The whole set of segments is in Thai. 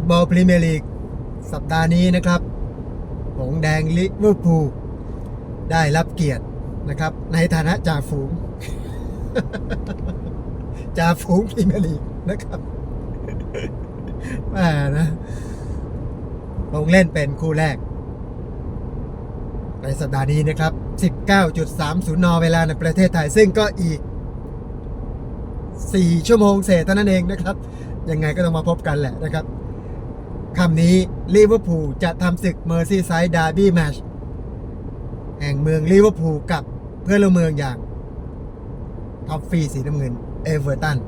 ฟุตบอลพรีเมียร์ลีกสัปดาห์นี้นะครับหงแดงลิเวอร์พูลได้รับเกียรตินะครับ ในฐานะจ่าฝูงจ่าฝูงพรีเมียร์ลีกนะครับแหม่นะลงเล่นเป็นคู่แรก ในสัปดาห์นี้นะครับ 19.30 น เวลาในประเทศไทย ซึ่งก็อีก 4 ชั่วโมงเศษเท่านั้นเองนะครับ ยังไงก็ต้องมาพบกันแหละนะครับ คำนี้ลิเวอร์พูลจะทำศึกเมอร์ซีไซด์ดาร์บี้แมชแห่งเมืองลิเวอร์พูลกับเพื่อนร่วมเมืองอย่างท็อปฟีสีน้ำเงินเอเวอร์ตัน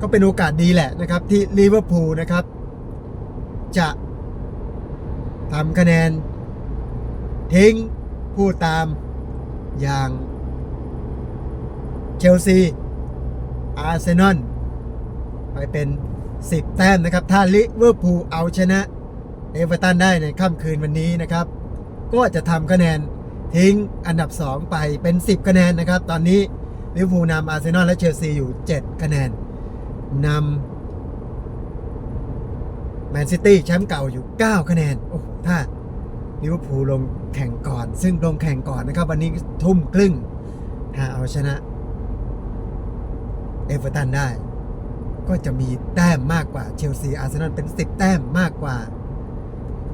ก็เป็นโอกาสดีแหละนะครับ ที่ลิเวอร์พูลนะครับ จะทำคะแนน ทิ้งผู้ตามอย่างเชลซีอาร์เซนอล ไปเป็น 10 แต้มนะครับ ถ้าลิเวอร์พูลเอาชนะเอเวอร์ตันได้ในค่ำคืนวันนี้นะครับ ก็จะทำคะแนนทิ้งอันดับ 2 ไปเป็น 10 คะแนนนะครับ ตอนนี้ลิเวอร์พูลนำอาร์เซนอลและเชลซีอยู่ 7 คะแนนนำแมนซิตี้แชมป์เก่าอยู่ 9 คะแนน โอ้โห ถ้าลิเวอร์พูลลงแข่งก่อน ซึ่งลงแข่งก่อนนะครับ วันนี้ทุ่มครึ่งถ้าเอาชนะเอเวอร์ตันได้ ก็จะมีแต้มมากกว่าเชลซีอาร์เซนอลเป็น 10 แต้มมากกว่า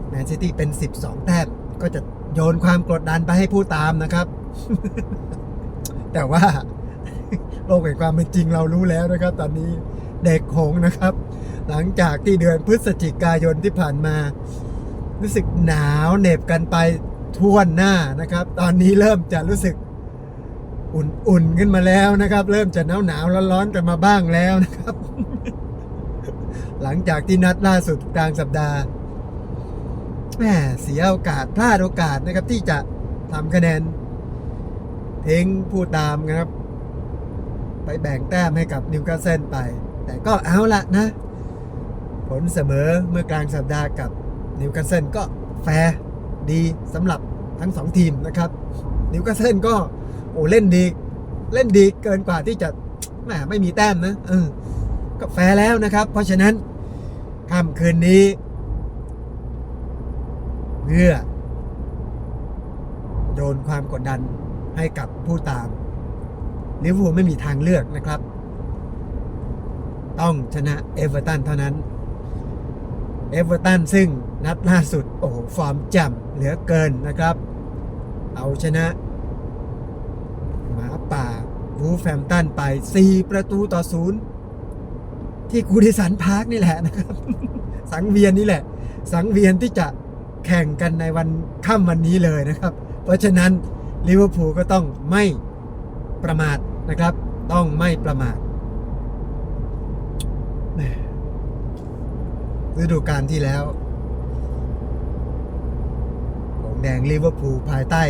แมนซิตี้เป็น 12 แต้ม ก็จะโยนความกดดันไปให้ผู้ตามนะครับ แต่ว่า โลกแห่งความเป็นจริงเรารู้แล้วนะครับ ตอนนี้เด็กหงนะครับ หลังจากที่เดือนพฤศจิกายนที่ผ่านมา รู้สึกหนาวเหน็บกันไปทั่วหน้านะครับ ตอนนี้เริ่มจะรู้สึก อุ่นๆขึ้นมาแล้วนะครับ เริ่มจะหนาวหนาวร้อนๆกันมาบ้างแล้วนะครับ หลังจากที่นัดล่าสุดกลางสัปดาห์แหมเสียโอกาสพลาดโอกาสนะครับ ที่จะทำคะแนนทิ้งผู้ตามนะครับ ไปแบ่งแต้มให้กับนิวคาสเซิลไป แต่ก็เอาละนะ ผลเสมอเมื่อกลางสัปดาห์กับนิวคาสเซิลก็แฟร์ดีสำหรับทั้งสองทีมนะครับ นิวคาสเซิลก็ โอ้เล่นดี เล่นดีเกินกว่าที่จะแหมไม่มีแต้มนะเออก็แฟร์แล้วนะครับ เพราะฉะนั้นค่ำคืนนี้เพื่อโยนความกดดันให้กับผู้ตามลิเวอร์พูลไม่มีทางเลือกนะครับ ต้องชนะเอเวอร์ตันเท่านั้น เอเวอร์ตันซึ่งนัดล่าสุด โอ้โห ฟอร์มจ่ำเหลือเกินนะครับ เอาชนะ ป่าวูแฟมตันไป 4 ประตูต่อศูนย์ที่กูดิสันพาร์คนี่แหละนะครับ สังเวียนนี่แหละ สังเวียนที่จะแข่งกันในวันค่ำวันนี้เลยนะครับ เพราะฉะนั้นลิเวอร์พูลก็ต้องไม่ประมาทนะครับ ต้องไม่ประมาทฤดูกาลที่แล้วหงแดงลิเวอร์พูลภายใต้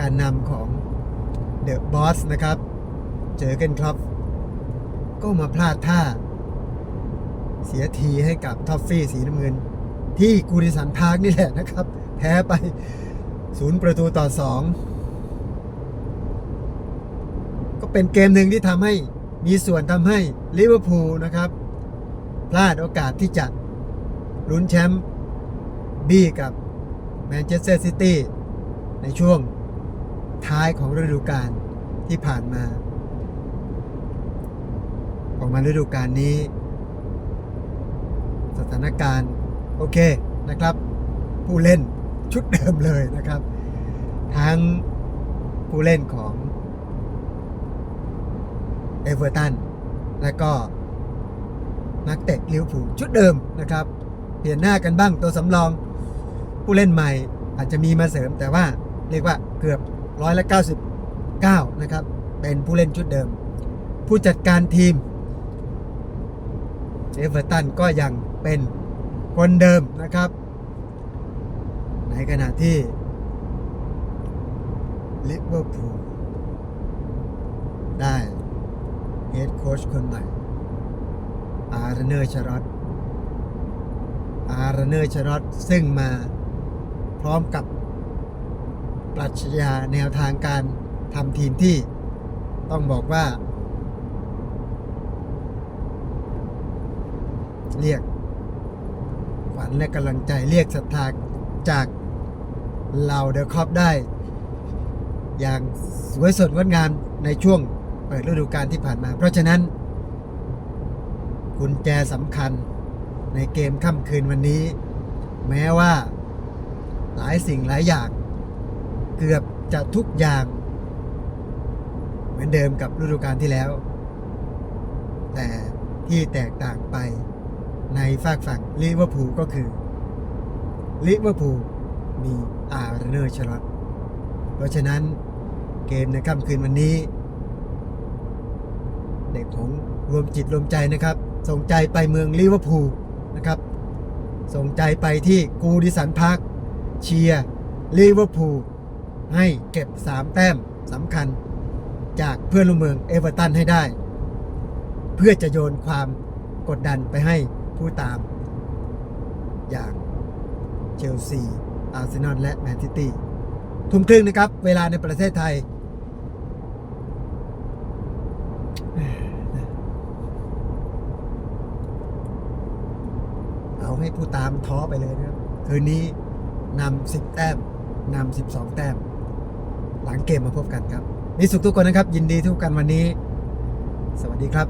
การนำของ เดอะบอสนะครับ เจอกันครับ ก็มาพลาดท่า เสียทีให้กับท็อฟฟี่สีน้ำเงิน ที่กูดิสันพาร์คนี่แหละนะครับ แพ้ไปศูนย์ประตูต่อสองก็เป็นเกมหนึ่งที่ทำให้มีส่วนทำให้ลิเวอร์พูลนะครับ พลาดโอกาสที่จะลุ้นแชมป์บี้กับแมนเชสเตอร์ซิตี้ในช่วง ท้ายของฤดูกาลที่ผ่านมาออกมาฤดูกาลนี้ สถานการณ์โอเคนะครับ ผู้เล่นชุดเดิมเลยนะครับ ทั้งผู้เล่นของเอเวอร์ตันและก็นักเตะลิเวอร์พูลชุดเดิมนะครับ เปลี่ยนหน้ากันบ้างตัวสำรอง ผู้เล่นใหม่อาจจะมีมาเสริมแต่ว่าเรียกว่าเกือบ ร้อยละ99 นะครับ เป็นผู้เล่นชุดเดิม ผู้จัดการทีมเอเวอร์ตันก็ยังเป็นคนเดิมนะครับ ในขณะที่ลิเวอร์พูลได้เฮดโค้ชคนใหม่ อาร์เนอร์ชารอตอาร์เนอร์ชารอตซึ่งมาพร้อมกับ ปรัชญาแนวทางการทำทีมที่ต้องบอกว่า เรียกขวัญและกำลังใจเรียกศรัทธาจากเหล่าเดอะคอปได้ อย่างสวยสดงดงามในช่วงเปิดฤดูกาลที่ผ่านมา เพราะฉะนั้นกุญแจสำคัญในเกมค่ำคืนวันนี้ แม้ว่าหลายสิ่งหลายอย่าง เกือบจะทุกอย่าง เหมือนเดิมกับฤดูกาลที่แล้ว แต่ที่แตกต่างไปในฝากฝั่งลิเวอร์พูลก็คือลิเวอร์พูลมีอาร์เนอร์ชลอตเพราะฉะนั้นเกมในค่ำคืนวันนี้ เด็กของรวมจิตรวมใจนะครับ ส่งใจไปเมืองลิเวอร์พูลนะครับ ส่งใจไปที่กูดิสันพาร์คเชียร์ลิเวอร์พูล ให้เก็บ 3 แต้มสำคัญจากเพื่อนร่วมเมืองเอเวอร์ตันให้ได้ เพื่อจะโยนความกดดันไปให้ผู้ตาม อย่างเชลซี อาร์เซนอลและแมนซิตี้ทุ่มครึ่งนะครับ เวลาในประเทศไทย เอาให้ผู้ตามท้อไปเลยนะครับ คืนนี้นำสิบแต้มนำสิบสองแต้ม หลังเกมมาพบกันครับ มีสุขทุกคนนะครับ ยินดีทุกกันวันนี้ สวัสดีครับ